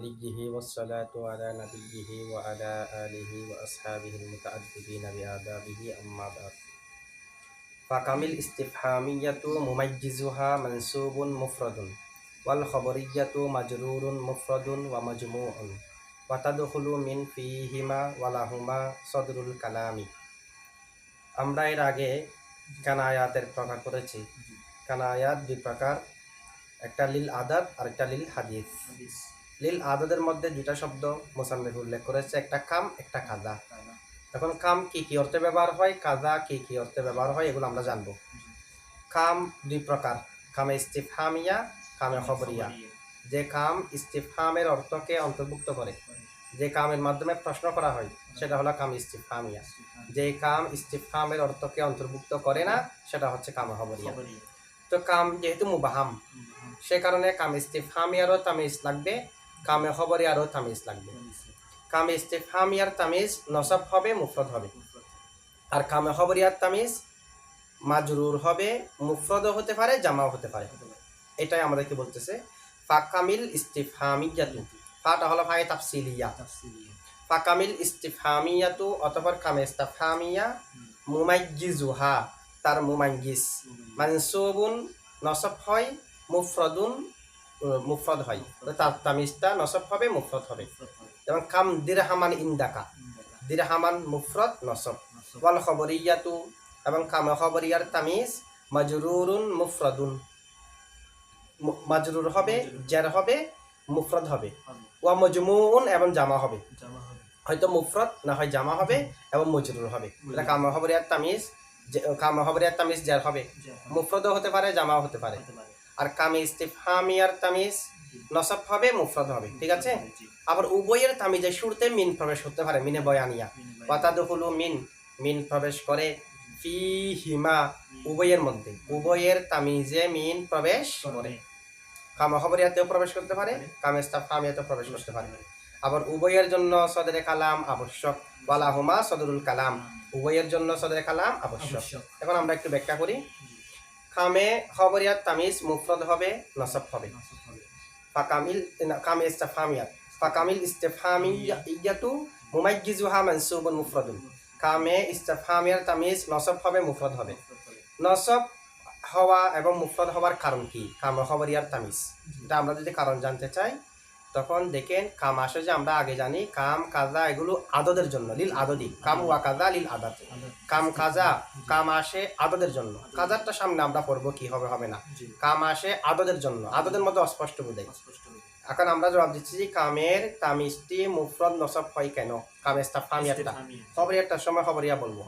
نبيه والصلاة على نبيه وعلى آله وأصحابه المتعذبين بآدابه أما بعد فكم الاستفهامية مميزها منسوب مفرد والخبرية مجرور مفرد ومجموع وتدخل من فيهما ولهما صدر الكلام আমরা এর আগে কানায়াতের প্রকার করেছি কানায়াত দুই প্রকার একটা লিল আদাত আর একটা লিল হাদিস লিল আদাদের মধ্যে দুইটা শব্দ মোসান্নিফ উল্লেখ করেছে একটা কাম একটা কাজা এখন কাম কি কি অর্থে ব্যবহার হয়? কাজা কি কি অর্থে ব্যবহার হয়? এগুলো আমরা জানব। কাম দুই প্রকার কামে ইস্তিফহামিয়া কামে খবরিয়া। যে কাম ইস্তিফহামের অর্থকে অন্তর্ভুক্ত করে যে কামের মাধ্যমে প্রশ্ন করা হয় সেটা হলো কাম ইস্তিফহামিয়া। যে কাম ইস্তিফহামের অর্থকে অন্তর্ভুক্ত করে না সেটা হচ্ছে কামে খবরিয়া। তো কাম যেহেতু মুবাহাম সে কারণে কাম ইস্তিফহামিয়ারও তামিজ লাগবে কামে খবরিয়ারও তামিজ লাগবে। কামে ইস্তিফহামিয়ার তামিজ, নসব হবে, মুফরদ হবে। আর কামে খবরিয়ার তামিজ, মাজরুর হবে, মুফরদও হতে পারে, জামাও হতে পারে। এটাই আমাদেরকে বলতেছে। ফাকামিল ইস্তিফহামিয়াতু। ফাটা হলো ফায়ে তাফসিলিয়া। ফাকামিল ইস্তিফহামিয়াতু, অতঃপর কামে ইস্তিফহামিয়া মুমাইয়িজুহা তার মুমাইয়িজ মানসুবুন নসব হয়, মুফরদুন মুফরদ হয়। তামিজটা নসব হবে, মুফরদ হবে। যেমন কাম দিরহামান ইন্দাকা। দিরহামান, মুফরদ, নসব। ওয়াল খবরিয়াতু এবং কামে খবরিয়ার তামিজ, মাজরুরুন, মুফরদুন। মাজরুর হবে, জের হবে, মুফরদ হবে। ওয়া মজমুন এবং জামা হবে। হয়তো মুফরদ, না হয় জামা হবে এবং মজরুর হবে। এটা কামে খবরিয়ার তামিজ কামে খবরিয়ার তামিজ, জের হবে। মুফরদও হতে পারে, জামাও হতে পারে। আর কামে ইস্তিফহামিয়ার তামিজ নসব হবে মুফরদ হবে ঠিক আছে? আবার উভয়ের তামিজে শুরুতে মিন প্রবেশ করতে পারে মিনে বয়ানিয়া। ওয়াতাদুহুলু মিন মিন প্রবেশ করে ফি হিমা উভয়ের মধ্যে উভয়ের তামিজে মিন প্রবেশ করে। কামা খবরিয়াতেও প্রবেশ করতে পারে কামেস্তা ফামিয়াতেও প্রবেশ করতে পারে। আবার উভয়ের জন্য সদরে কালাম আবশ্যক ওয়ালাহুমা সদরুল কালাম উভয়ের জন্য সদরে কালাম আবশ্যক। এখন আমরা একটু ব্যাখ্যা করি। কামে খবরিয়াত তামিজ মুফরদ হবে, নসব হবে। ফাকামিল কামে ইস্তেফামিয়াত। ফাকামিল ইস্তেফামিয়াতু মুমাইয়িজুহা মানসুবুন মুফরাদুন। কামে ইস্তেফামিয়ার তামিজ নসব হবে, মুফরদ হবে। নসব হওয়া এবং মুফরদ হওয়ার কারণ কি? কামে খবরিয়ার তামিজ। এটা আমরা যদি কারণ জানতে চাই তখন দেখেন কাম আসে যে আমরা আগে জানি কাম কাজা এগুলো আদদের জন্য লিল আদদি। কাম ওয়া কাজা লিল আদাদ। কাম কাজা কাম আসে আদদের জন্য। কাজারটা সামনে আমরা পড়ব কি হবে হবে না। কাম আসে আদদের জন্য। আদদের মধ্যে অস্পষ্ট বোঝাই এখন আমরা জবাব দিচ্ছি যে কামের তামিজটি মুফরদ নসব হয় কেন? কামেস্তা ফামিয়ারটা খবরিয়ারটার সময় খবরিয়া বলব।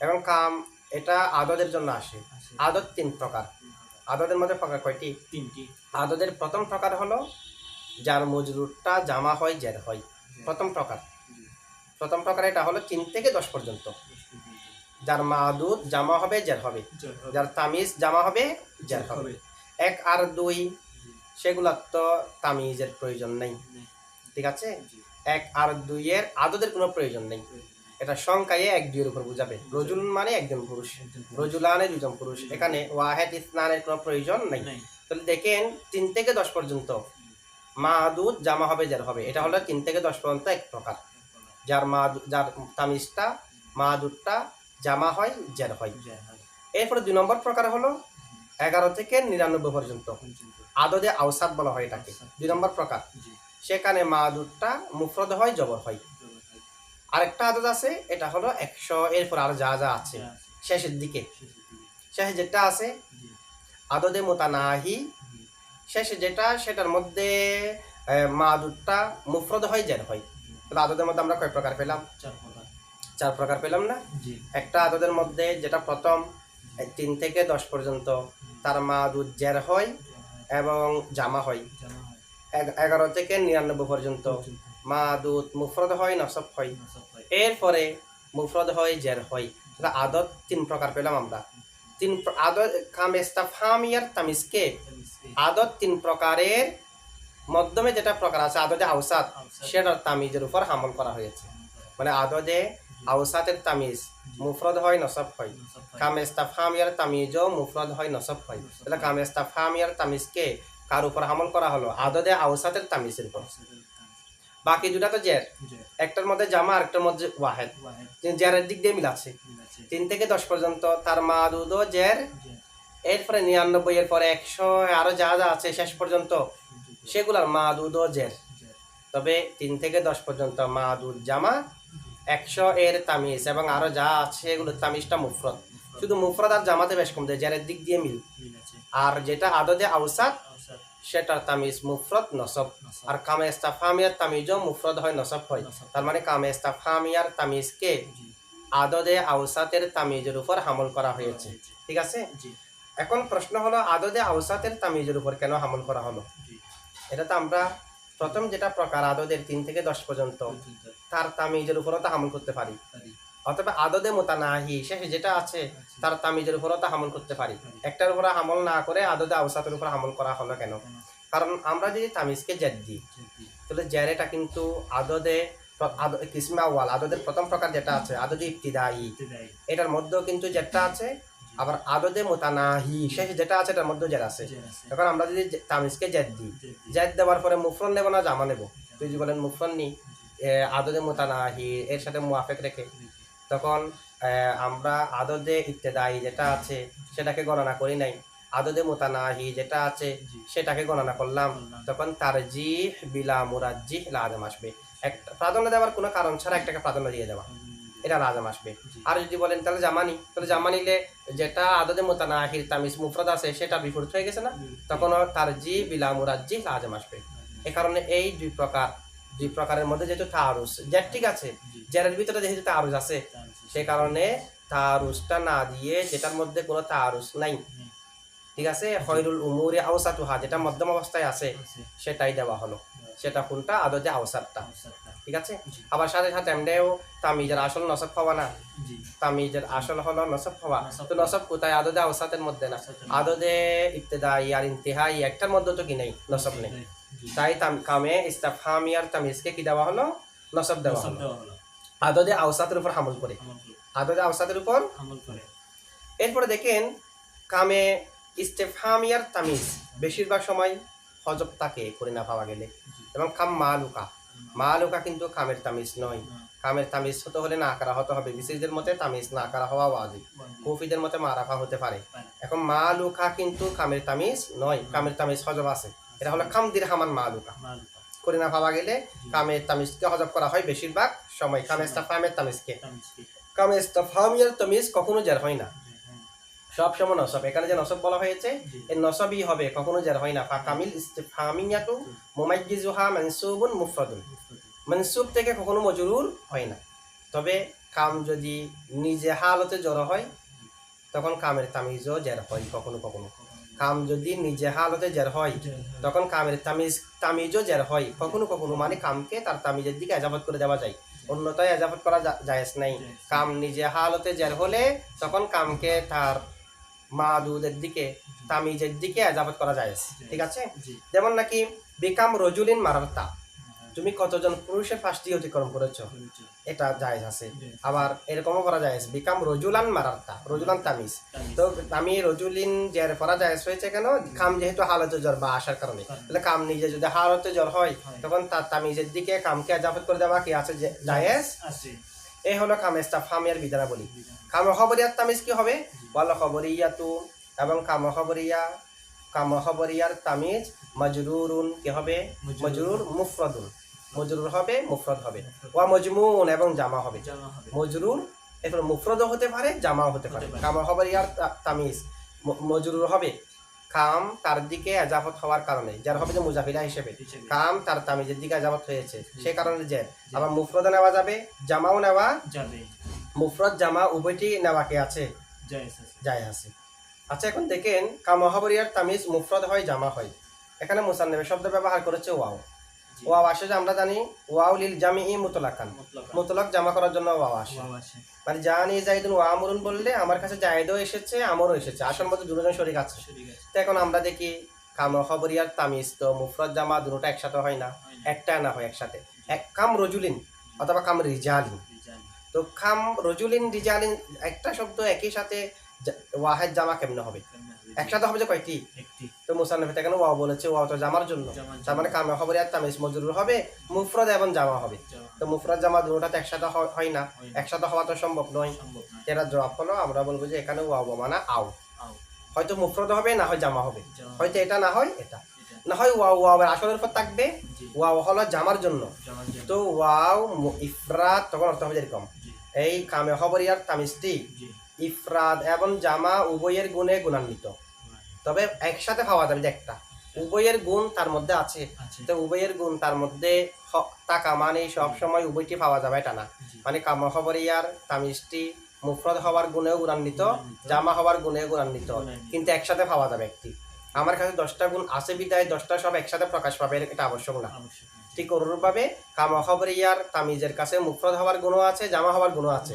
এখন কাম এটা আদদের জন্য আসে। আদত তিন প্রকার। আদদের মধ্যে প্রকার কয়টি? তিনটি। আদদের প্রথম প্রকার হলো যার মজরুরটা জামা হয় জের হয়। প্রথম প্রকার। প্রথম প্রকার এটা হলো তিন থেকে দশ পর্যন্ত। যার মাদুদ জামা হবে জের হবে। যার তামিজ জামা হবে জের হবে। এক আর দুই সেগুলার তো তামিজের প্রয়োজন নেই। ঠিক আছে? এক আর দুইয়ের আদদের কোনো প্রয়োজন নেই। এটা সংখ্যায় এক দুইয়ের উপর বুঝাবে। রজুল মানে একজন পুরুষ। রজুলানে দুজন পুরুষ। এখানে ওয়াহেদ ইসনানের কোনো প্রয়োজন নেই। তাহলে দেখেন তিন থেকে দশ পর্যন্ত মাদুদ জামা হবে যার হবে। এটা হলো তিন থেকে দশ পর্যন্ত এক প্রকার। যার মা যার তামিজটা মাদুদটা জামা হয় জের হয়। এরপরে দুই নম্বর প্রকার হলো এগারো থেকে নিরানব্বই পর্যন্ত। আদদে আওসাদ বলা হয় এটাকে। দুই নম্বর প্রকার। সেখানে মাদুদটা মুফরদ হয় জবর হয়। আরেকটা আদত আছে এটা হলো একশো এরপর আর যা যা আছে। শেষের দিকে। শেষে যেটা আছে আদদে মোতানাহি শেষে যেটা সেটার মধ্যে আহ, মাদুদটা মুফরদ হয় জের হয়। তাহলে আদদের মধ্যে আমরা কয় প্রকার পেলাম? চার প্রকার। পেলাম না? একটা আদদের মধ্যে যেটা প্রথম তিন থেকে দশ পর্যন্ত তার মাদুদ জের হয় এবং জামা হয়। এগারো থেকে নিরানব্বই পর্যন্ত মাদুদ মুফরদ হয় নসব হয়। এরপরে মুফরদ হয় জের হয়। তাহলে আদত তিন প্রকার পেলাম আমরা। তিন আদত কামেস্তাফামিয়ার তামিজকে আদত তিন প্রকারের মাধ্যমে যেটা প্রকার আছে আদতে আওসাদ সেটার তামিজের উপর হামল করা হয়েছে। মানে আদতে আওসাতের তামিজ মুফরদ হয় নসব হয়। কামেস্তাফামিয়ার তামিজও মুফরদ হয় নসব হয়। তাহলে কামেস্তাফামিয়ার তামিজকে কার উপর হামল করা হলো? আদদে আওসাতের তামিজের উপর। বাকি দুটা তো জের। একটার মধ্যে জামা আর একটার মধ্যে ওয়াহেদ। জেরের দিক দিয়ে মিল আছে। তিন থেকে দশ পর্যন্ত তার মাদুদ জের। এরপরে নিরানব্বই এর পরে একশো আরও যা যা আছে শেষ পর্যন্ত সেগুলার মাদুদ জের তবে তিন থেকে দশ পর্যন্ত মাদুদ জামা একশো এর তামিজ এবং আরও যা আছে এগুলোর তামিজটা মুফরত। শুধু মুফরত আর জামাতে বেশ কম দেয় জেরের দিক দিয়ে মিল। আর যেটা আদদে আউসাদ সেটার তামিজ মুফরত নসব। আর কামে ইস্তাফহামিয়ার তামিজও মুফরদ হয় নসব হয়। তার মানে কামে ইস্তাফহামিয়ার তামিজকে আদদে আউসাতের তামিজের উপর হামল করা হয়েছে। ঠিক আছে? জি। এখন প্রশ্ন হলো আদদে আউসাতের তামিজের উপর কেন হামল করা হলো? এটা তো আমরা প্রথম যেটা প্রকার আদদের তিন থেকে দশ পর্যন্ত তার তামিজের উপরও তো হামল করতে পারি। অথবা আদদে মোতানাহি শেষে যেটা আছে তার তামিজের উপরও তো হামল করতে পারি। একটার উপরে হামল না করে আদদে আউসাতের উপর হামল করা হলো কেন? কারণ আমরা যদি তামিজকে জেদ দিই তাহলে জেরেটা কিন্তু আদদে কিসমা ওয়াল আদদের প্রথম প্রকার যেটা আছে আদদে ইবতিদাই এটার মধ্যেও কিন্তু জেরটা আছে আবার আদদে মোতানাহি শেষ যেটা আছে এটার মধ্যেও জের আছে। এখন আমরা যদি তামিজকে জেদ দিই জেদ দেওয়ার পরে মুফরন নেব না জামা নেব? তুই যদি বলেন মুফরন নি আদদে মোতানাহি এর সাথে মুআফেক রেখে। তখন আহ, আমরা আদদে ইবতেদায়ী যেটা আছে সেটাকে গণনা করি নাই। আদদে মোতানাহি যেটা আছে সেটাকে গণনা করলাম। তখন তারজিহ বিলা মুরাজ্জিহ লাজম আসবে। একটা প্রাধান্য দেওয়ার কোনো কারণ ছাড়া একটাকে প্রাধান্য দিয়ে দেওয়া। এটা লাজম আসবে। আর যদি বলেন তাহলে জামানি? তাহলে জামা নিলে যেটা আদদে মোতানাহির তামিজ মুফরদ আছে সেটা বিপরীত হয়ে গেছে না? তখন তারজি বিলা মুরাজ্জিহ লাজম আসবে। এ কারণে এই দুই প্রকার দুই প্রকারের মধ্যে যেহেতু তারুস জের ঠিক আছে জি। জেরের ভিতরে যেহেতু তারুস আছে সে কারণে তারুসটা না দিয়ে যেটার মধ্যে কোনো তারুস নাই। ঠিক আছে? উমুরে আওসাতুহা যেটা মধ্যম অবস্থায় আছে সেটাই দেওয়া হলো। সেটা কোনটা? আদতে আওসারটা। ঠিক আছে? আবার সাথে সাথে এমনিও তামিজের আসল নসব হওয়া না। তামিজের আসল হলো নসব হওয়া। তো নসব কোথায়? আদতে আওসাতের মধ্যে না। আদতে ইবতেদাই আর ইন্তেহাই একটার মধ্যে তো কি নেই? নসব নেই। তাই তাম- কামে ইস্তাফহামি আর তামিজকে কি দেওয়া হলো? নসব দেওয়া হলো। হলো। আওসাতের উপর হামল করে। আদতে আওসাতের উপর আমল করে। এরপরে দেখেন কামে ইস্তেফহামিয়ার তামিজ। বেশিরভাগ সময় হজব তাকে করে না পাওয়া গেলে। এবং কাম মালুকা মালুকা কিন্তু কামের তামিজ নয়। কামের তামিজ হতে হলে না করা হতে হবে। বিসিদের মতে তামিজ না করা হওয়া ওয়াজিব। কুফিদের মতে মারাফা হতে পারে। এখন মালুকা কিন্তু কামের তামিজ নয়। কামের তামিজ হজব আছে। এটা হলো কাম দিরহামান মালুকা করে না পাওয়া গেলে কামের তামিজকে হজব করা হয় বেশিরভাগ সময়। কামে ইস্তাফহামের তামিজকে। তামিজকে, কামে ইস্তাফহামিয়ার তামিজ কখনো জের হয় না। সব সময় নসব। এখানে যে নসব বলা হয়েছে এর নসবই হবে কখনো জের হয় না। ফাকামিল ইস্তিফহামিয়াতু মুমাইয়িজুহা মানসুবুন মুফরাদুন। মুফরদ, মনসুব থেকে কখনো মজরুর হয় না। তবে কাম যদি নিজে হালতে জড়ো হয় তখন কামের তামিজও জের হয় কখনো কখনো। কাম যদি নিজে হালতে জের হয় হ্যাঁ, তখন কামের তামিজ তামিজও জের হয় কখনো কখনো। মানে কামকে তার তামিজের দিকে এজাবত করে দেওয়া যায়। অন্যতায় এজাবত করা যায় নাই। কাম নিজে হালতে জের হলে তখন কামকে তার মাদুদের দিকে তামিজের দিকে এজাবত করা যায়। ঠিক আছে? যেমন নাকি বিকাম রজুলিন মারার্তা হ্যাঁ, তুমি কতজন পুরুষের ফাঁসটি অতিক্রম করেছ? এটা জায়েজ আছে। আবার এরকমও করা যায়। বিকাম রজুলান মারার্তা রজুলান তামিজ। তো আমি রজুলিন জের করা যায় হয়েছে কেন? কাম যেহেতু হালতে জ্বর বা আসার কারণে। তাহলে কাম নিজে যদি হালতে জ্বর হয় তখন তার তামিজের দিকে কামকে আজাফত করে দেওয়া কি আছে যে- জায়েজ? আছে, এই হলো কামেস্তা ফামিয়ার বিধানাবলী বিধান, কাম খবরিয়ার তামিজ কি হবে? বল খবরিয়াতু। এবং কাম খবরিয়া কাম খবরিয়ার তামিজ মজরুরুন কি হবে? মজরুর। মুফরদুন। মজরুর হবে মুফরদ হবে। ওয়া মজমুন এবং জামা হবে। মজরুর এরপর মুফরদও হতে পারে জামাও হতে পারে। হতে পারে। কাম খবরিয়ার তামিজ মজরুর হবে। কাম তার দিকে আজাফত হওয়ার কারণে যার হবে যে মুজাফিরা হিসেবে। কাম তার তামিজের দিকে আজাফত হয়েছে। সে কারণে যে আবার মুফরদ নেওয়া যাবে জামাও নেওয়া যাবে, মুফরদ জামা উভয়টি নেওয়াকে আছে। যায় আছে। আচ্ছা এখন দেখেন কামহাবরিয়ার তামিজ মুফরদ হয় জামা হয়। এখানে মুসান্নেবে শব্দ ব্যবহার করেছে ওয়াও। ওয়াও আসে যে আমরা জানি ওয়াও লিল জামি ই মুতলাকান। মুতলাকা, জামা করার জন্য ওয়াও আসে। মানে জানি জাইদুন ওয়া আমরুন বললে আমার কাছে জায়দও এসেছে আমরও এসেছে। আসল মধ্যে দুজন শরীর আছে। তো এখন আমরা দেখি কামহাবরিয়ার তামিজ তো মুফরদ জামা দুটোটা একসাথে হয় না একটা না হয় একসাথে। এক কাম রজুলিন অথবা কাম রিজালিন। তো খাম রজুলিন রিজালিন একটা শব্দ একই সাথে ওয়াহেদ জামা কেমনে হবে, একসাথে হবে যে কয়টি? তো মুসান্নফ কেন ওয়াও বলেছে? ওয়াও তো জামার জন্য। তার মানে কামে খবর আর তামিজ মজরুর হবে মুফরদ এবং জামা হবে। তো মুফরদ জামা দুটোটা তো একসাথে হয় না। একসাথে হওয়া তো সম্ভব নয়। এরা জবাব হলো আমরা বলব যে এখানে ওয়াও মানা আও। হয়তো মুফরদ হবে না হয় জামা হবে। হয়তো এটা না হয় এটা। না হয় ওয়াও ওয়াও আসলের উপর থাকবে। ওয়াও হলো জামার জন্য। তো ওয়াও ইফরাদ তখন অর্থ হবে যেরকম। এই কামে খবরিয়ার তামিজটি। জি। ইফরাদ এবং জামা উভয়ের গুণে গুণান্বিত। তবে একসাথে পাওয়া যাবে একটা। উভয়ের গুণ তার মধ্যে আছে। তো উভয়ের গুণ তার মধ্যে টাকা মানে সব সময় উভয়টি পাওয়া যাবে এটা না। মানে কাম খবরিয়ার তামিজটি মুফরদ হওয়ার গুণেও গুণান্বিত। জামা হওয়ার গুণে গুণান্বিত। কিন্তু একসাথে পাওয়া যাবে একটি। আমার কাছে দশটা গুণ আছে বিদায় দশটা সব একসাথে প্রকাশ পাবে এটা আবশ্যক না। ঠিক অনুরূপভাবে কাম খবরিয়ার তামিজের কাছে মুফরদ হওয়ার গুণও আছে জামা হওয়ার গুণও আছে।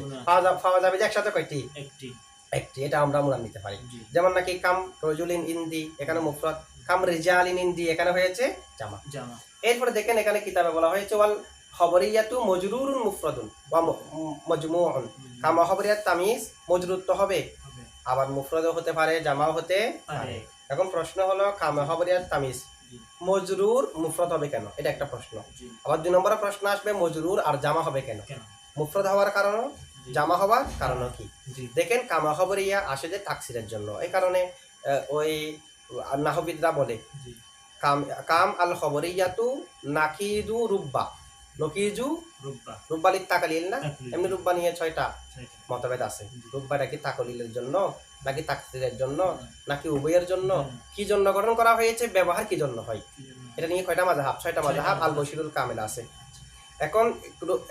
পাওয়া যাবে যে একসাথে কয়টি? একটি। একটি এটা আমরা মুরান নিতে পারি। যেমন নাকি কাম রজুলিন ইন্দি এখানে মুফরদ কাম রিজালিন ইন্দি এখানে হয়েছে জামা। জামা। এরপরে দেখেন এখানে কিতাবে বলা হয়েছে ওয়াল খবরিয়াতু মজরুরুন মুফরদুন ম- মজমুউন। কাম খবরিয়াত তামিজ মজরুর তো হবে। আবার মুফরদও হতে পারে জামাও হতে পারে। এখন প্রশ্ন হলো কাম খবরিয়াত তামিজ মজরুর মুফরদ হবে কেন? এটা একটা প্রশ্ন। আবার দুই নম্বরে প্রশ্ন আসবে মজরুর আর জামা হবে কেন? মুফরদ হওয়ার কারণ? জামা হওয়ার কারণ কি? দেখেন কামা খবরিয়া আসে যে তাকসিরের জন্য। এই কারণে ওই নাহবিদরা বলে কাম কাম আল খবরিয়াতু নাকিদু রুব্বা। নকিজু রূপা রুব্বালির তাকালিল না? এমনি রুব্বা নিয়ে ছয়টা মতভেদ আছে। রুব্বাটা কি তাকলিলের জন্য নাকি তাকসিরের জন্য নাকি উভয়ের জন্য। কি জন্য গঠন করা হয়েছে? ব্যবহার কি জন্য হয়? এটা নিয়ে কয়টা মাজাহাব ছয়টা ছয়টা মাজাহাব আল। বশিরুল কামিল আছে। এখন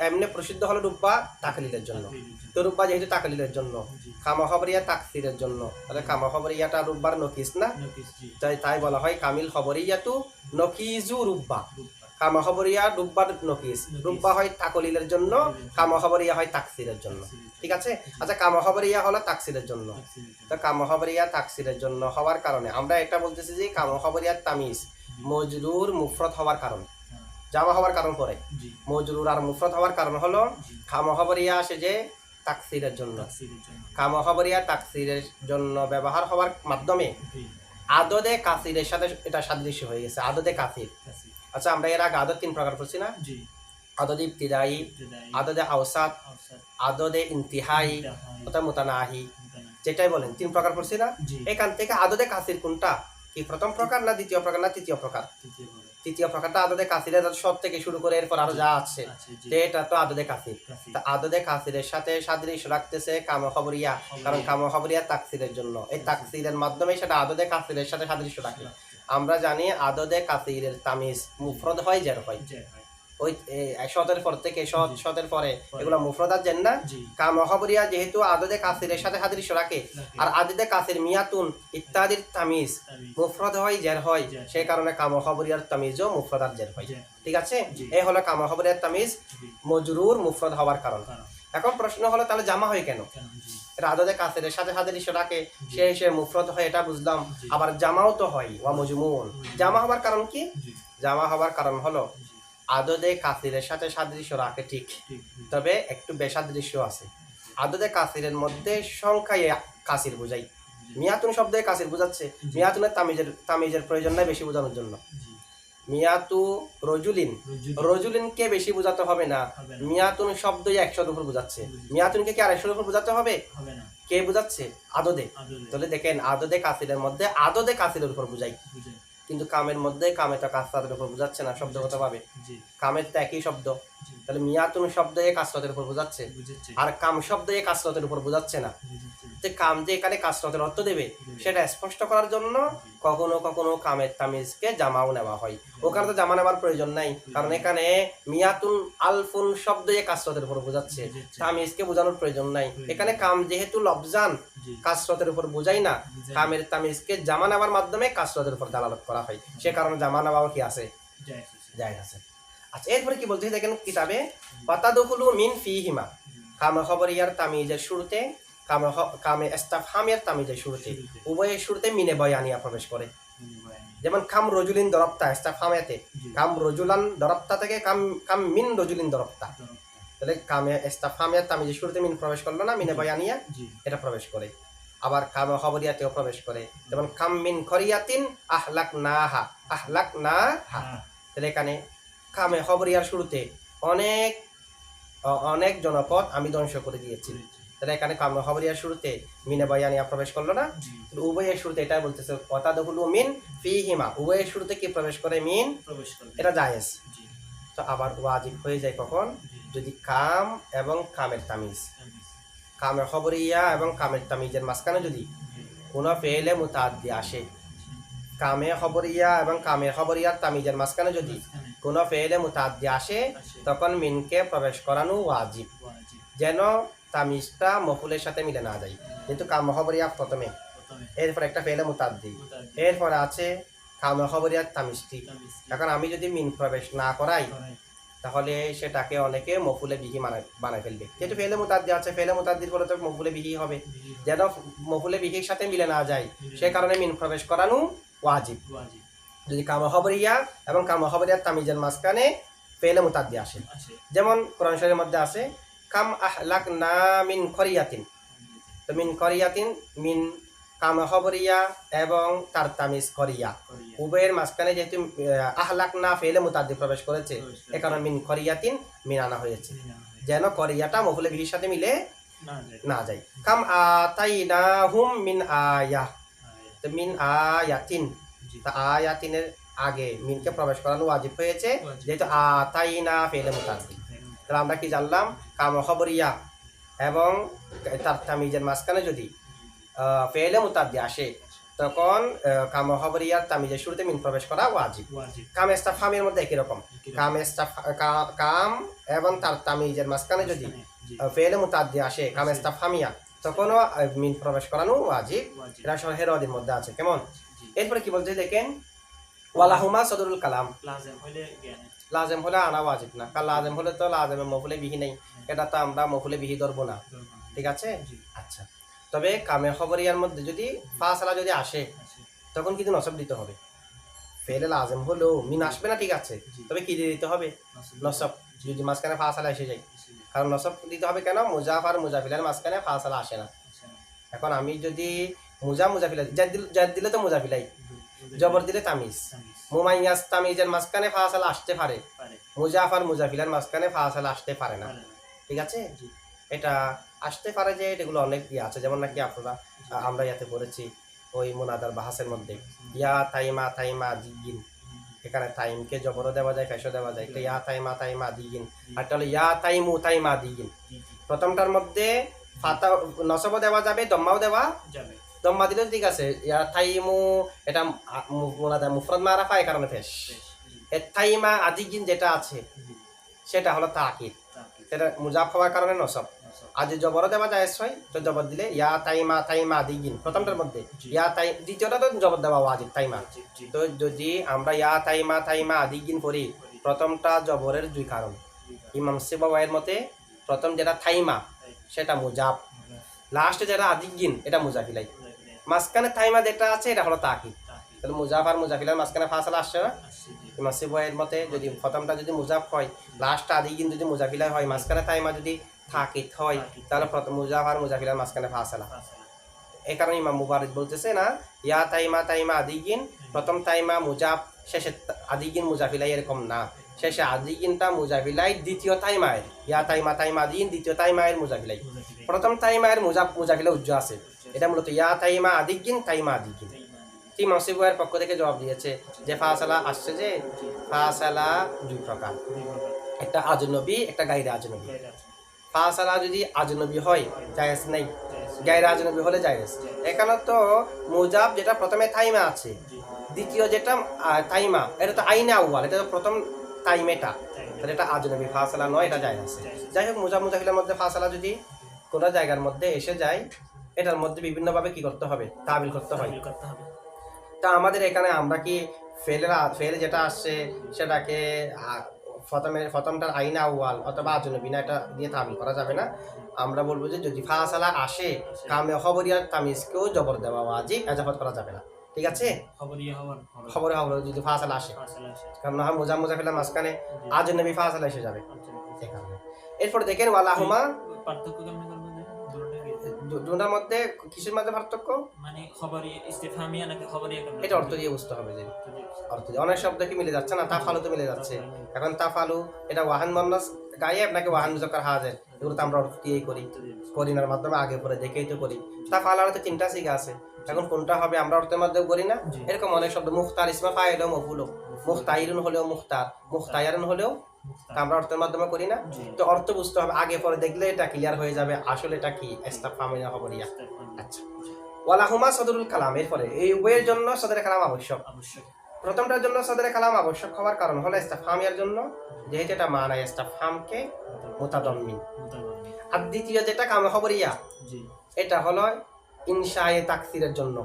এমনি প্রসিদ্ধ হলো রুব্বা তাকলিলের জন্য। তো রুব্বা যেহেতু তাকলিলের জন্য কামা খবরিয়া তাকসিরের জন্য। তাহলে কামা খবরিয়াটা রুব্বার নকিস না? তাই তাই বলা হয় কামিল খবরিয়াতু নকিজু রূপা কামা খবরিয়া নকিস। রুব্বা হয় তাকলিলের জন্য কামা খবরিয়া হয় তাকসিরের জন্য। ঠিক আছে? আচ্ছা কামা খবরিয়া হলো তাকসিরের জন্য। তো কামা খবরিয়া তাকসিরের জন্য হওয়ার কারণে আমরা এটা বলতেছি যে কামা খবরিয়া তামিজ মজরুর মুফরত হওয়ার কারণ। জামা হওয়ার কারণ পরে। মজরুর আর মুফরত হওয়ার কারণ হলো খবরিয়া আসে যে তাকসিরের জন্য। খবরিয়া তাকসিরের জন্য ব্যবহার হওয়ার মাধ্যমে আদদে কাসিরের সাথে এটা সাদৃশ্য হয়ে গেছে আদদে কাসির। আচ্ছা আমরা এর আগে আদত তিন প্রকার করছি না? আদদ ইবতিদাই, আদদে আওসাত, আদদে ইন্তিহাই অর্থাৎ মুতানাহি। মুতানা। যেটাই বলেন তিন প্রকার করছি না? এখান থেকে আদদে কাসির কোনটা? কি প্রথম প্রকার না দ্বিতীয় প্রকার না তৃতীয় প্রকার। তৃতীয় প্রকারটা আদদে কাসিরের সব থেকে শুরু করে এরপর আরও যা আছে। তো এটা তো আদদে কাসির। তো আদদে কাসিরের সাথে সাদৃশ্য রাখতেছে কাম খবরিয়া কারণ কাম খবরিয়া তাকসিরের জন্য। এই তাকসিরের মাধ্যমে সেটা আদদে কাসিরের সাথে সাদৃশ্য রাখে। আমরা জানি আদদে কাসিরের তামিজ মুফরদ হয়। জের হয়। ওই পর থেকে পরে। এগুলো না কামো যেহেতু আদদে কাসিরের সাথে সাদৃশ্য রাখে। আর আদিদে কাসির মিয়াতুন ইত্যাদির তামিজ। মুফরদ হয় জের হয়। সেই কারণে কামো তামিজও জের হয়। ঠিক আছে? এই হলো কামো তামিজ। মজরুর মুফরদ হওয়ার কারণ। এখন প্রশ্ন হলো তাহলে জামা হয় কেন? আদদে কাসিরের সাথে সাদৃশ্য রাখে সে সে মুফরদ হয় এটা বুঝলাম। আবার জামাও তো হয় ওয়া মজমুন জামা হওয়ার কারণ কি? জামা হওয়ার কারণ হলো আদদে কাসিরের সাথে সাদৃশ্য রাখে ঠিক। তবে একটু বেসাদৃশ্য আছে। আদদে কাসিরের মধ্যে সংখ্যায় কাসির বোঝাই। মিয়াতুন শব্দে কাসির বোঝাচ্ছে। মিয়াতুনের তামিজের তামিজের প্রয়োজন নাই বেশি বোঝানোর জন্য। মিয়াতু রজুলিন। রুজু- রজুলিনকে বেশি বোঝাতে হবে না। মিয়াতুন শব্দই একশোর উপর বোঝাচ্ছে। মিয়াতুনকে কি আড়াইশোর উপর বোঝাতে হবে? কে বোঝাচ্ছে? আদদে। তাহলে দেখেন আদদে কাসিরের মধ্যে আদদে কাসিরের উপর বুঝাই। বুঝে, কিন্তু কামের মধ্যে কামে তো কাস্তাদের উপর বোঝাচ্ছে না শব্দগত ভাবে কামের তো একই শব্দ। তাহলে মিয়াতুন শব্দ এ কাস্তাদের উপর বোঝাচ্ছে। আর কাম শব্দ এ কাস্তাদের উপর বোঝাচ্ছে না। যে কাম যে এখানে কাসরতের অর্থ দেবে সেটা স্পষ্ট করার জন্য কখনো কখনো কামের তামিজকে জামাও নেওয়া হয়। ওখানে তো জামা নেওয়ার প্রয়োজন নাই কারণ এখানে মিয়াতুন আলফুন শব্দ এ কাসরতের উপর বোঝাচ্ছে। তামিজকে বোঝানোর প্রয়োজন নাই। এখানে কাম যেহেতু লবজান কাসরতের উপর বোঝাই না। কামের তামিজকে জামা নেওয়ার মাধ্যমে কাসরতের উপর দালালত করা হয়। সে কারণে জামা নেওয়াও কি আছে? যাই আছে, আচ্ছা এরপরে কি বলতে দেখেন কিতাবে পাতাদুকুলু মিন ফিহিমা। জি, কামে খবরিয়ার তামিজের শুরুতে কামে হ- কামে ইস্তাফহামিয়ার তামিজের শুরুতে। শুরুতে, উভয়ের শুরুতে মিনে বয়ানিয়া প্রবেশ করে। যেমন কাম রজুলিন দরপ্তা ইস্তাফহামিয়াতে জি, কাম রজুলান দরপ্তা থেকে কাম কাম মিন রজুলিন দরপ্তা। তাহলে কামে ইস্তাফহামিয়ার তামিজের শুরুতে মিন প্রবেশ করল না মিনে বয়ানিয়া এটা প্রবেশ করে। আবার কাম খবরিয়াতেও প্রবেশ করে। যেমন কাম মিন খরিয়াতিন আহলাক নাহা আহলাক না হা হ্যাঁ। তাহলে এখানে কামে খবরিয়ার শুরুতে অনেক অনেক জনপদ আমি ধ্বংস করে দিয়েছি। তাহলে এখানে কামে খবরিয়ার শুরুতে মিনে বায়ানিয়া প্রবেশ করল না? উভয়ের শুরুতে এটা বলতেছে অতাদহুলু মিন ফি হিমা উভয়ের শুরুতে কি প্রবেশ করে মিন? প্রবেশ এটা জায়েজ। তো আবার ওয়াজিব হয়ে যায় কখন? যদি কাম এবং কামের তামিজ। কামের খবরিয়া এবং কামের তামিজের মাঝখানে যদি কোনো ফেলে মুতাদ্দি আসে। কামে খবরিয়া এবং কামের খবরিয়ার তামিজের মাঝখানে যদি কোনো ফেলে মুতাদ্দি আসে আসে। তখন মিনকে প্রবেশ করানো ওয়াজিব। যেন তামিজটা মফুলের সাথে মিলে না যায়। কিন্তু কাম খবরিয়া প্রথমে। এরপর একটা ফেলে মুতাদ্দি। এরপর আছে কাম খবরিয়ার তামিজটি। তামিজ এখন আমি যদি মিন প্রবেশ না করাই তাহলে সেটাকে অনেকে মফুলে বিহি বানায় ফেলবে। যেহেতু ফেলে মুতাদ্দি আছে ফেলে মুতাদ্দির পরে তো মফুলে বিহি হবে। যেন মফুলে বিহির সাথে মিলে না যায় সে কারণে মিন প্রবেশ করানো ওয়াজিব। যদি কামা খবরিয়া এবং কামা খবরিয়ার তামিজের মাঝখানে ফেলে মুতাদ্দি আসে। যেমন কোরআন শরীরের মধ্যে আছে কাম আহলাক না মিন খরিয়াতিন তো মিন করিয়াতিন মিন কামা খবরিয়া এবং তার তামিজ করিয়া উভয়ের মাঝখানে যেহেতু আহ, আহলাক না ফেলে মুতাদ্দি প্রবেশ করেছে এ কারণে মিন করিয়াতিন মিন আনা হয়েছে যেন করিয়াটা মফুলে বিহির সাথে মিলে না যায় কাম যায় কাম আতাইনা হুম মিন আয়া তো মিন আয়াতিন তা আয়াতিনের আগে মিনকে প্রবেশ করানো ওয়াজিব হয়েছে। যেহেতু আতাইনা ফেলে মুতাদ্দি তাহলে আমরা কি জানলাম? কাম খবরিয়া এবং তার তামিজের মাঝখানে যদি ফেলে মুতাদ্দি আসে তখন কাম খবরিয়ার তামিজের শুরুতে মিন প্রবেশ করা ওয়াজিব। কাম ইস্তাফহামের মধ্যে একই রকম। কাম ইস্তাফ কাম এবং তার তামিজের মাঝখানে যদি ফেলে মুতাদ্দি আসে কাম ইস্তাফহামিয়া তখনও মিন প্রবেশ করানো ওয়াজিব। এটা শরহের অধীন মধ্যে আছে। কেমন? এরপরে কি বলছে দেখেন? ওয়ালাহুমা সদরুল কালাম। লাজেম হলে আনা ওয়াজিব না। কারণ লাজেম হলে তো লাজেমে মফুলে বিহি নেই। এটা তো আমরা মফুলে বিহি ধরবো না। ঠিক আছে? আচ্ছা। তবে কামে খবরিয়ার মধ্যে যদি ফাসালা যদি আসে তখন কিন্তু নসব দিতে হবে। ফেলে লাজেম হলেও মিন আসবে না ঠিক আছে? তবে কি দিয়ে দিতে হবে? নসব। যদি মাঝখানে ফাসালা এসে যায়। কারণ নসব দিতে হবে কেন? মুজাফ আর মুজাফিলের মাঝখানে ফাসালা আসে না। এখন আমি যদি মুজা মুজাফিলা জাদ দিলে তো মুজাফিলাই। জবর দিলে তামিজ। মুমাইয়াস তামিজের মাঝখানে ফাসালা আসতে পারে। পারে। মুজাফ আর মুজাফিলের মাঝখানে ফাসালা আসতে পারে না। ঠিক আছে? এটা আসতে পারে যে এগুলো অনেক ইয়ে আছে যেমন নাকি আপনারা আমরা ইয়াতে পড়েছি ওই মুনাদার বাহাসের মধ্যে। ইয়া তাইমা তাইমা দিগিন। এখানে তাইমকে জবরও দেওয়া যায় ফেসও দেওয়া যায়। একটা ইয়া তাইমা তাইমা দিগিন। আরটা হলো ইয়া তাইমু তাইমা দিগিন। প্রথমটার মধ্যে ফাতা নসবও দেওয়া যাবে দম্মাও দেওয়া যাবে। দম্মা দিলেও ঠিক আছে ইয়া তাইমু এটা আ- মু- মুনাদার মারাফা এই কারণে ফেস তাইমা আদিগিন যেটা আছে সেটা হলো তাকিদ। তাকি সেটা মুজাফ হওয়ার কারণে নসব আজ জবর দেওয়া যায় হয় তো জবর দিলে ইয়া তাইমা তাইমা দিগিন প্রথমটার মধ্যে। ইয়া তাই দ্বিতীয়টা তো জবর দেওয়া ওয়াজিব তাইমা তো যদি আমরা ইয়া তাইমা তাইমা দিগিন করি প্রথমটা জবরের দুই কারণ ইমাম সিবাওয়ের মতে প্রথম যেটা থাইমা সেটা মুজাব লাস্টে যেটা আদিগিন এটা মুজাফিলাই। মাঝখানে থাইমা যেটা আছে এটা হলো তাকি তাহলে মুজাফ আর মুজাফিলার মাঝখানে ফাসালা আসছে না? ইমাম সিবাওয়ের মতে যদি প্রথমটা যদি মুজাফ হয় লাস্টটা আদিগিন যদি মুজাফিলাই হয় মাঝখানে থাইমা যদি থাকিত হয় তাহলে প্রথম মুজাফ আর মুজাফিলার মাঝখানে ফাসালা এই কারণে ইমাম মুবারক বলতেছে না ইয়া তাইমা তাইমা আদিগিন প্রথম তাইমা মুজাফ শেষে আদিগিন মুজাফিলাই এরকম না। শেষে আদিগিনটা মুজাফিলাই দ্বিতীয় তাইমায়ের ইয়া তাইমা তাইমা আদিগিন দ্বিতীয় তাইমায়ের মুজাফিলাই। প্রথম তাইমায়ের মুজাফ মুজাফিলা উজ্জ আছে। এটা মূলত ইয়া তাইমা আদিগিন তাইমা আদিগিন। ঠিক মাসিবুয়ের পক্ষ থেকে জবাব দিয়েছে যে ফাসালা আসছে যে ফাসালা দুই প্রকার। একটা আজনবী, একটা গাইরে আজনবী। ফাসালা যদি আজনবী হয়, জায়েজ নাই। গাইরে আজনবী হলে জায়েজ। এখানে তো মুজাব যেটা প্রথমে তাইমা আছে, দ্বিতীয় যেটা তাইমা, এটা তো আইনে আউয়াল, এটা তো প্রথম তাইমেটা। তাহলে এটা আজনবী, ফাসালা নয়, এটা জায়েজ আছে। যাই হোক, মুজাব, মুজাহিলের মধ্যে ফাসালা যদি কোনো জায়গার মধ্যে এসে যায় এটার মধ্যে বিভিন্নভাবে কি করতে হবে? তাবিল করতে হয়। করতে হবে। তা আমাদের এখানে আমরা কি ফেলের ফেল যেটা আসছে সেটাকে প্রথমে প্রথমটার আইনা ওয়াল অথবা আজনবিনা এটা দিয়ে তামিল করা যাবে না। আমরা বলব যে যদি ফাসালা আসে কামে খবরিয়ার তামিজকেও জবর দেওয়া ওয়াজিব এজাফত করা যাবে না। ঠিক আছে? খবর। খবরে যদি ফাসালা আসে। কারণ না হয় মোজা মোজা ফেলার মাঝখানে আজনবি ফাসালা এসে যাবে। এরপর দেখেন ওয়ালাহুমা পার্থক্য দুটার মধ্যে কিসের মধ্যে পার্থক্য? মানে খবরই ইস্তেফামিয়া নাকি খবরই এটা অর্থ দিয়ে বুঝতে হবে যে অর্থ দিয়ে। অনেক শব্দ কি মিলে যাচ্ছে না? তাফালু তো মিলে যাচ্ছে। এখন তাফালু এটা ওয়াহান মন্নাস গায়েব নাকি ওয়াহান মুজাক্কার হাজের? এগুলো তো আমরা অর্থ দিয়েই করি। করিনার মাধ্যমে আগে পরে দেখেই তো করি। তাফালার তো তিনটা সিগা আছে। এখন কোনটা হবে আমরা অর্থের মাধ্যমে করি না? এরকম অনেক শব্দ। মুখতার ইসমা ফাইলও মফুলো মুখতাইরুন হলেও মুখতার মুখতায়ারুন হলেও আমরা অর্থের মাধ্যমে করি না। তো অর্থ বুঝতে হবে আগে পরে দেখলে এটা ক্লিয়ার হয়ে যাবে আসলে এটা কি? ইস্তাফহামিয়া খবরিয়া আচ্ছা। ওয়ালাহুমা সদরুল কালাম এরপরে এই উভয়ের জন্য সদরে কালাম আবশ্যক। প্রথমটার জন্য সদরে কালাম আবশ্যক হওয়ার কারণ হলো ইস্তাফহামিয়ার জন্য যেহেতু এটা মানা ইস্তাফহামকে মুতাদম্মিন। আর দ্বিতীয় যেটা কাম খবরিয়া জি। এটা হলো ইনশায়ে তাকসিরের জন্য।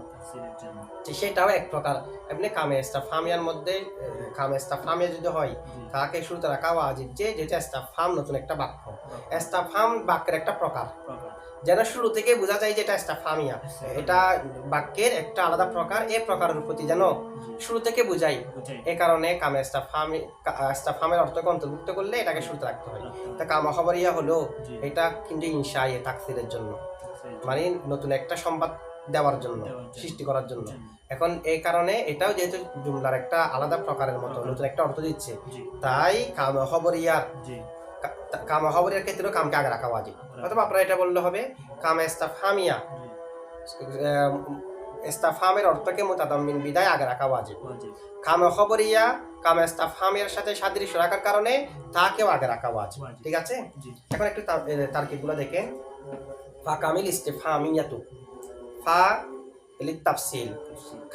সেটাও এক প্রকার এমনি কামে ইস্তাফহামিয়ার মধ্যে এ, কামে ইস্তাফহামিয়া যদি হয় তাকে শুরুতে রাখা ওয়াজিব? যে যেটা ইস্তাফহাম নতুন একটা বাক্য। ইস্তাফহাম বাক্যের একটা প্রকার। যেন শুরু থেকে বোঝা যায় যে এটা ইস্তাফহামিয়া এটা বাক্যের একটা আলাদা প্রকার এ প্রকারের প্রতি যেন শুরু থেকে বুঝাই। এ কারণে কামে ইস্তাফহামি ইস্তাফহামের অর্থকে অন্তর্ভুক্ত করলে এটাকে শুরুতে রাখতে হয়। তা কামা খবরিয়া হলো এটা কিন্তু ইনশায়ে তাকসিরের জন্য। মানে নতুন একটা সংবাদ দেওয়ার জন্য সৃষ্টি করার জন্য। এখন এই কারণে এটাও যেহেতু জুমলার একটা আলাদা প্রকারের মতো নতুন একটা অর্থ দিচ্ছে। তাই কাম খবরিয়ার কাম খবরিয়ার ক্ষেত্রেও কামকে আগে রাখা ওয়াজিব অথবা আপনারা এটা বললে হবে কাম জি। ইস্তাফহামের অর্থকে মুতাদাম্মিন বিদায় আগে রাখা ওয়াজিব কাম খবরিয়া কাম ইস্তাফহামের সাথে সাদৃশ্য রাখার কারণে তাকেও আগে রাখা ওয়াজিব। ঠিক আছে? এখন একটু তার- এ, তারকিবগুলো দেখেন। ফা কামিল ইস্তিফহামিয়াতু ফা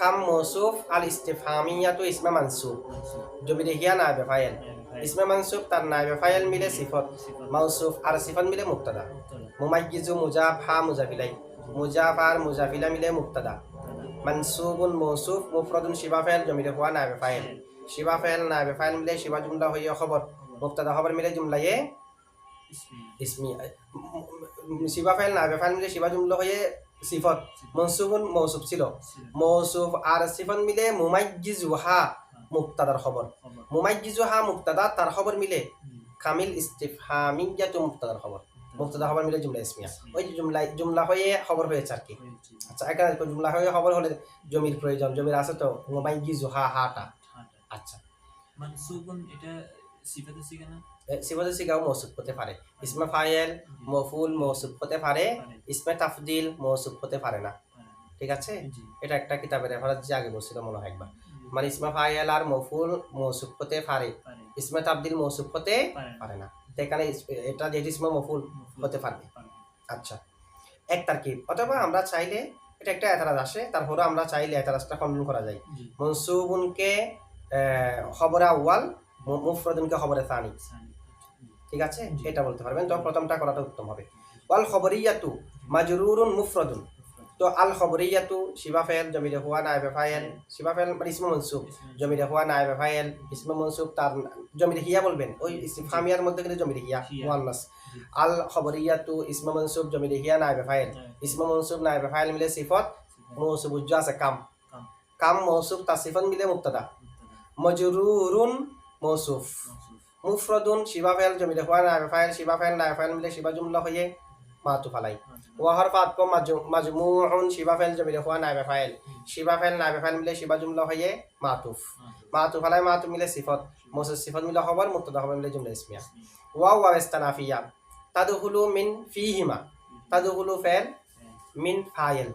কাম মৌসুফ আল ইস্তিফহামিয়াতু ইসমা মানসুব জমিরে হিয়া নাইবে ফাইল ইসমে মানসুব তার নাইবে ফাইল মিলে সিফত মৌসুফ আর সিফত মিলে মুক্তাদা মুমাইয়িজু মুজাফ হা মুজাফিলাই মুজাফ আর মুজাফিলা মিলে মুক্তাদা মানসুবুন মৌসুফ মুফরাদুন শিবা ফাইল জমিরে হুয়া নাইবে ফাইল শিবা ফাইল নাইবে ফাইল মিলে শিবা জুমলা হইয়া খবর মুক্তাদা খবর মিলে জুমলায়ে ইসমি শিবা ফাইল নাইবে ফাইল মিলে শিবা জুমলা হয়ে সিফত মনসুবুন মৌসুফ ছিল। মৌসুফ আর সিফত মিলে মুমাইয়িজু হা মুক্তাদার খবর। মুমাইয়িজু হা মুক্তাদা তার খবর মিলে কামিল ইস্তিফহামিয়াতু মুক্তাদার খবর। মুক্তাদা খবর মিলে জুমলা ইসমিয়া। ওই জুমলা জুমলা হয়ে খবর হয়েছে আর কি। আচ্ছা দেখো জুমলা হয়ে খবর হলে জমির প্রয়োজন জমির আছে তো মুমাইয়িজু হা হাটা। আচ্ছা। মানসুবুন এটা সিফাতে সিগা না? সিফাতে সিগাও মৌসুফ হতে পারে ইসমে ফাইল মফুল মৌসুফ হতে পারে ইসমে তাফদিল মৌসুফ হতে পারে না ঠিক আছে? এটা একটা কিতাবের রেফারেন্স যে আগে বলছিল মনে হয় একবার। মানে ইসমে ফাইল আর মফুল মৌসুফ হতে পারে ইসমে তাবদিল মৌসুফ হতে পারে না। তো এখানে এটা যেহেতু ইসমে মফুল হতে পারবে পারে। আচ্ছা। এক তারকিব। অথবা আমরা চাইলে এটা একটা এতারাজ আসে তারপরে আমরা চাইলে এতারাজটা খণ্ডন করা যায়। মনসুবুনকে খবরে মু- মুফরদুনকে খবরে সানি। ঠিক আছে। এটা বলতে পারবেন। তো প্রথমটা করাটা উত্তম হবে। ওয়াল খবরিয়াতু মাজরুরুন মুফরদুন। তো আল খবরিয়াতু শিবা ফেল জমিরে হুয়া নাইবে ফাইল শিবা ফেল মানে ইসমা মনসুব। জমিরে হুয়া নাইবে ফাইল ইসমা মনসুব তার জমিরে হিয়া বলবেন। ওই ইসতিফহামিয়ার মধ্যে গেলে জমিরে হিয়া। মুআন্নাস জি। আল খবরিয়াতু ইসমে মনসুব জমিরে হিয়া নাইবে ফাইল ইসমে মনসুব নাইবে ফাইল মিলে সিফত মৌসুব উজ্জা আছে কাম। কাম। কাম মৌসুব তা সিফত মিলে মুক্তাদা। মজরুরুন মৌসুফ মুফরদুন শিবা ফেল জমিরে হুয়া নাইবে ফাইল শিবা ফেল নাইবে ফাইল মিলে শিবা জুমলা হয়ে মাতু ফালাই। ওয়াহার পাতপ মাজমুউন শিবা ফেল জমিরে হুয়া নাইবে ফাইল। শিবা ফেল নাইবে ফাইল মিলে শিবা জুমলা হয়ে মাতুফ মাতু ফালাই মাতু মিলে সিফত মৌসুফ সিফত মিলে খবর মুক্তাদা খবর মিলে জুমলা ইসমিয়া ওয়া ওয়া ইস্তানাফিয়া তাদখুলু মিন ফিহিমা। তাদখুলু ফেল মিন ফাইল।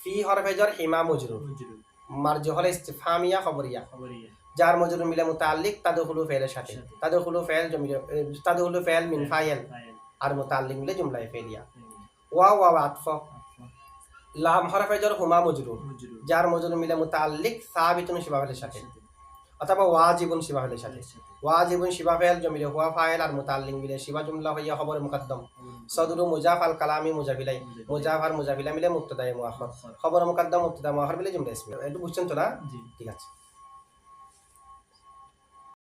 ফি হরফে জর হিমা মজরুর হলে ইস্তিফহামিয়া খবরিয়া যার মজরুর মিলে মুতাল্লিক তাদখুলু ফেলের সাথে। সাথে। তাদখুলু ফেল জমিরে তাদখুলু ফেল মিন ফাইল। আর মুতাল্লিক মিলে জুমলায় ফেলিয়া ওয়া ওয়া আতফ। লাম হরফে জর হুমা মজরুর। যার মজরুর মিলে মুতাল্লিক সাবিতুন শিবাফেলের সাথে। অথবা ওয়াজিবুন শিবাফেলের সাথে। ওয়াজিবুন শিবাফেল জমিলে হুয়া ফাইল আর মুতাল্লিক মিলে শিবা জুমলা হইয়া খবর মুকদ্দম। সদরু মুজাফ আল কালামি মুজাফিলাই। মুজাফ আর মুজাফিলা মিলে মুক্তদায় মুআখর। খবর মুকদ্দম মুক্তদায় মুআখর মিলে জুমলা ইসমি একটু বুঝছেন তো না? জি। ঠিক আছে।